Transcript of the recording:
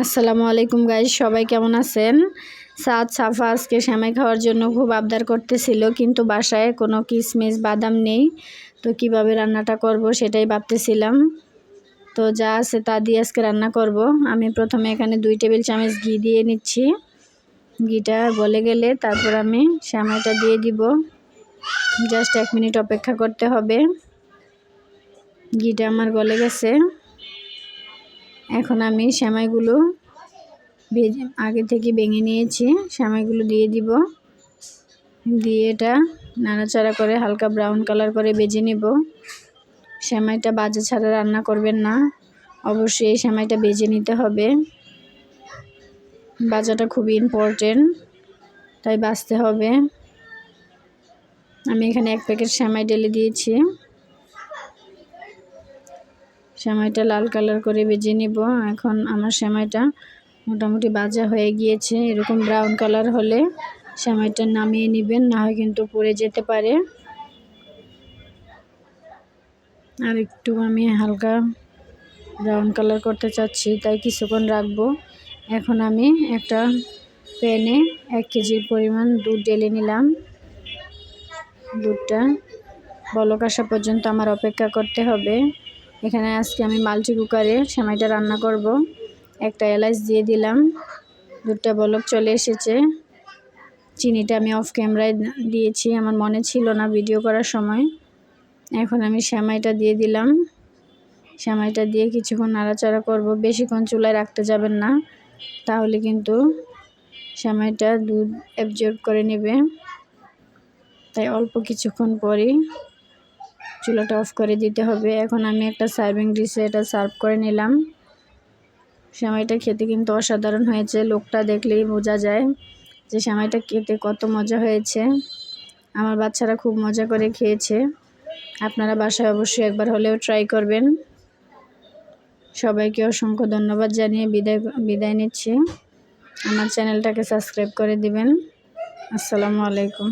আসসালামু আলাইকুম গাইজ সবাই কেমন আছেন? সাদ সাফা আজকে শ্যামাই খাওয়ার জন্য খুব আবদার করতেছিল, কিন্তু বাসায় কোনো কিশমিশ বাদাম নেই। তো কীভাবে রান্নাটা করব সেটাই ভাবতেছিলাম। তো যা আছে তা দিয়ে আজকে রান্না করব। আমি প্রথমে এখানে দুই টেবিল চামচ ঘি দিয়ে নিচ্ছি। ঘিটা গলে গেলে তারপর আমি শ্যামাইটা দিয়ে দিব। জাস্ট এক মিনিট অপেক্ষা করতে হবে। ঘিটা আমার গলে গেছে। এখন আমি সেমাইগুলো ভেজে আগে থেকে ভেঙে নিয়েছি। সেমাইগুলো দিয়ে দিব। দিয়ে এটা নাড়াচাড়া করে হালকা ব্রাউন কালার করে ভেজে নেব। সেমাইটা বাজে ছাড়া রান্না করবেন না। অবশ্যই এই সেমাইটা ভেজে নিতে হবে। বাজাটা খুবই ইম্পর্টেন্ট তাই বাঁচতে হবে। আমি এখানে এক প্যাকেট সেমাই ঢেলে দিয়েছি। সেমাইটা লাল কালার করে ভেজে নিব। এখন আমার সেমাইটা মোটামুটি বাজা হয়ে গিয়েছে। এরকম ব্রাউন কালার হলে সেমাইটা নামিয়ে নেবেন, না হয় কিন্তু পড়ে যেতে পারে। আর একটু আমি হালকা ব্রাউন কালার করতে চাচ্ছি, তাই কিছুক্ষণ রাখব। এখন আমি একটা প্যানে এক কেজির পরিমাণ দুধ ঢেলে নিলাম। দুধটা বলক আসা পর্যন্ত আমার অপেক্ষা করতে হবে। এখানে আজকে আমি মাল্টি কুকারে সেমাইটা রান্না করব। একটা এলাচ দিয়ে দিলাম। দুধটা বলক চলে এসেছে। চিনিটা আমি অফ ক্যামেরায় দিয়েছি। আমার মনে ছিল না ভিডিও করার সময়। এখন আমি সেমাইটা দিয়ে দিলাম। সেমাইটা দিয়ে কিছুক্ষণ নাড়াচাড়া করব। বেশিক্ষণ চুলায় রাখতে যাবেন না। তাহলে কিন্তু সেমাইটা দুধ অ্যাবজর্ব করে নেবে। তাই অল্প কিছুক্ষণ পরই চুলাটা অফ করে দিতে হবে। এখন আমি একটা সার্ভিং ডিশে এটা সার্ভ করে নিলাম। সেমাইটা খেতে কিন্তু অসাধারণ হয়েছে, লোকটা দেখলেই বোঝা যায় যে সেমাইটা খেতে কত মজা হয়েছে। আমার বাচ্চারা খুব মজা করে খেয়েছে। আপনারা বাসায় অবশ্যই একবার হলেও ট্রাই করবেন। সবাইকে অসংখ্য ধন্যবাদ জানিয়ে বিদায় বিদায় নিচ্ছি। আমার চ্যানেলটাকে সাবস্ক্রাইব করে দিবেন। আসসালামু আলাইকুম।